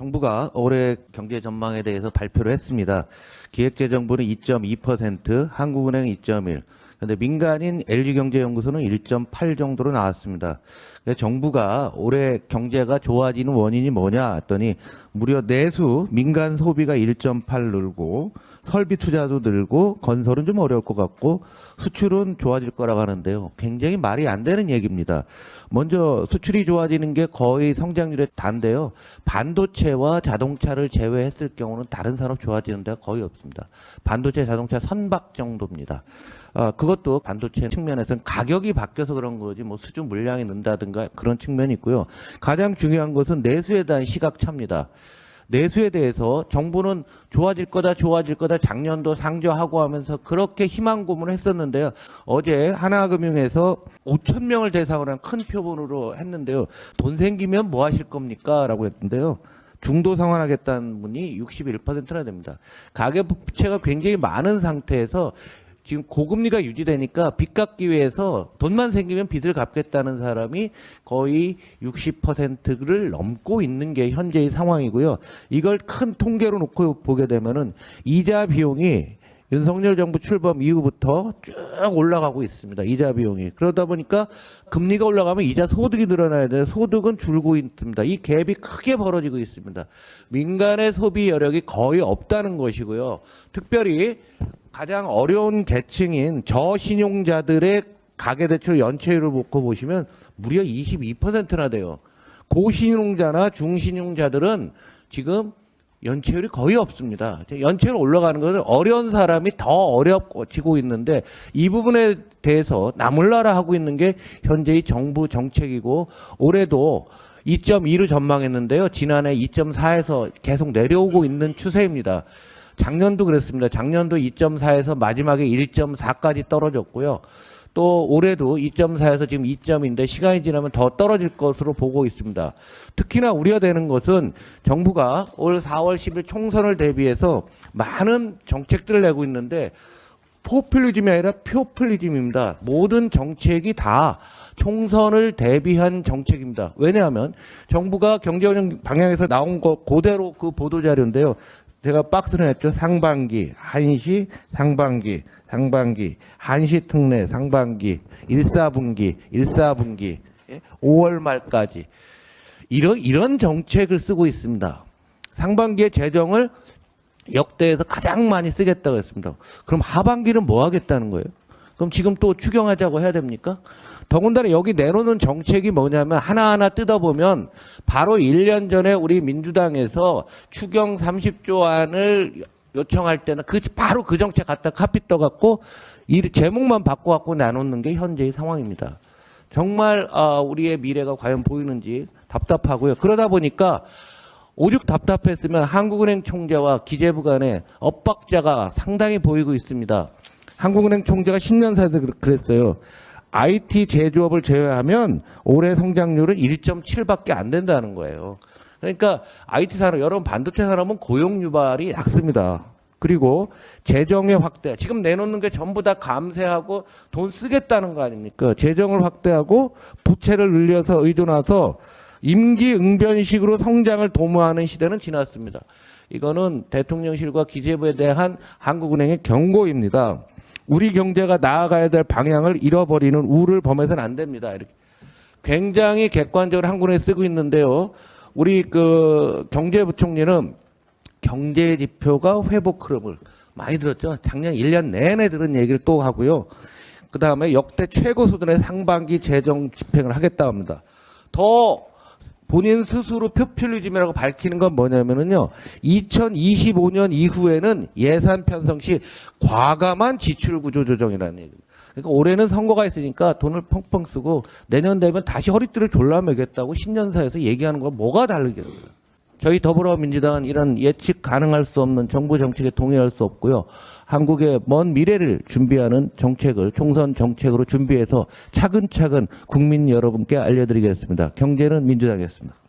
정부가 올해 경제 전망에 대해서 발표를 했습니다. 기획재정부는 2.2%, 한국은행 2.1. 근데 민간인 LG경제연구소는 1.8 정도로 나왔습니다. 정부가 올해 경제가 좋아지는 원인이 뭐냐 했더니 무려 내수 민간 소비가 1.8 늘고 설비 투자도 늘고 건설은 좀 어려울 것 같고 수출은 좋아질 거라고 하는데요. 굉장히 말이 안 되는 얘기입니다. 먼저 수출이 좋아지는 게 거의 성장률의 단데요. 반도체와 자동차를 제외했을 경우는 다른 산업 좋아지는 데가 거의 없습니다. 반도체, 자동차 선박 정도입니다. 아, 그것도 반도체 측면에서는 가격이 바뀌어서 그런 거지 뭐 수주 물량이 는다든가 그런 측면이 있고요. 가장 중요한 것은 내수에 대한 시각 차입니다. 내수에 대해서 정부는 좋아질 거다, 좋아질 거다, 작년도 상저하고 하면서 그렇게 희망 고문을 했었는데요. 어제 하나금융에서 5천 명을 대상으로 한 큰 표본으로 했는데요. 돈 생기면 뭐 하실 겁니까? 라고 했는데요. 중도 상환하겠다는 분이 61%나 됩니다. 가계 부채가 굉장히 많은 상태에서 지금 고금리가 유지되니까 빚 갚기 위해서 돈만 생기면 빚을 갚겠다는 사람이 거의 60%를 넘고 있는 게 현재의 상황이고요. 이걸 큰 통계로 놓고 보게 되면은 이자 비용이 윤석열 정부 출범 이후부터 쭉 올라가고 있습니다. 이자 비용이. 그러다 보니까 금리가 올라가면 이자 소득이 늘어나야 돼. 소득은 줄고 있습니다. 이 갭이 크게 벌어지고 있습니다. 민간의 소비 여력이 거의 없다는 것이고요. 특별히 가장 어려운 계층인 저신용자들의 가계대출 연체율을 놓고 보시면 무려 22%나 돼요. 고신용자나 중신용자들은 지금 연체율이 거의 없습니다. 연체율 올라가는 것은 어려운 사람이 더 어렵지고 있는데 이 부분에 대해서 나몰라라 하고 있는 게 현재의 정부 정책이고 올해도 2.2를 전망했는데요. 지난해 2.4에서 계속 내려오고 있는 추세입니다. 작년도 그랬습니다. 작년도 2.4에서 마지막에 1.4까지 떨어졌고요. 또 올해도 2.4에서 지금 2점인데 시간이 지나면 더 떨어질 것으로 보고 있습니다. 특히나 우려되는 것은 정부가 올 4월 10일 총선을 대비해서 많은 정책들을 내고 있는데 포퓰리즘이 아니라 표퓰리즘입니다. 모든 정책이 다 총선을 대비한 정책입니다. 왜냐하면 정부가 경제운영 방향에서 나온 거 그대로 그 보도 자료인데요. 제가 박스를 했죠. 상반기, 한시, 상반기, 상반기, 한시 특례, 상반기, 1사분기, 1사분기, 5월 말까지. 이런, 이런 정책을 쓰고 있습니다. 상반기에 재정을 역대에서 가장 많이 쓰겠다고 했습니다. 그럼 하반기는 뭐 하겠다는 거예요? 그럼 지금 또 추경하자고 해야 됩니까? 더군다나 여기 내놓는 정책이 뭐냐면 하나하나 뜯어보면 바로 1년 전에 우리 민주당에서 추경 30조 안을 요청할 때는 그 바로 그 정책 갖다 카피 떠갖고 이 제목만 바꿔갖고 나놓는 게 현재의 상황입니다. 정말 아, 우리의 미래가 과연 보이는지 답답하고요. 그러다 보니까 오죽 답답했으면 한국은행 총재와 기재부 간의 엇박자가 상당히 보이고 있습니다. 한국은행 총재가 10년 사에서 그랬어요. IT 제조업을 제외하면 올해 성장률은 1.7밖에 안 된다는 거예요. 그러니까 IT 산업, 여러분 반도체 산업은 고용 유발이 약습니다. 그리고 재정의 확대. 지금 내놓는 게 전부 다 감세하고 돈 쓰겠다는 거 아닙니까? 재정을 확대하고 부채를 늘려서 의존해서 임기응변식으로 성장을 도모하는 시대는 지났습니다. 이거는 대통령실과 기재부에 대한 한국은행의 경고입니다. 우리 경제가 나아가야 될 방향을 잃어버리는 우를 범해서는 안 됩니다. 이렇게 굉장히 객관적으로 한국은행이 쓰고 있는데요. 우리 그 경제부총리는 경제 지표가 회복 흐름을 많이 들었죠. 작년 1년 내내 들은 얘기를 또 하고요. 그 다음에 역대 최고 수준의 상반기 재정 집행을 하겠다 합니다. 더 본인 스스로 표퓰리즘이라고 밝히는 건 뭐냐면은요. 2025년 이후에는 예산 편성 시 과감한 지출 구조 조정이라는 얘기입니다. 그러니까 올해는 선거가 있으니까 돈을 펑펑 쓰고 내년 되면 다시 허리띠를 졸라 매겠다고 신년사에서 얘기하는 건 뭐가 다르겠어요. 저희 더불어민주당은 이런 예측 가능할 수 없는 정부 정책에 동의할 수 없고요. 한국의 먼 미래를 준비하는 정책을 총선 정책으로 준비해서 차근차근 국민 여러분께 알려드리겠습니다. 경제는 민주당이었습니다.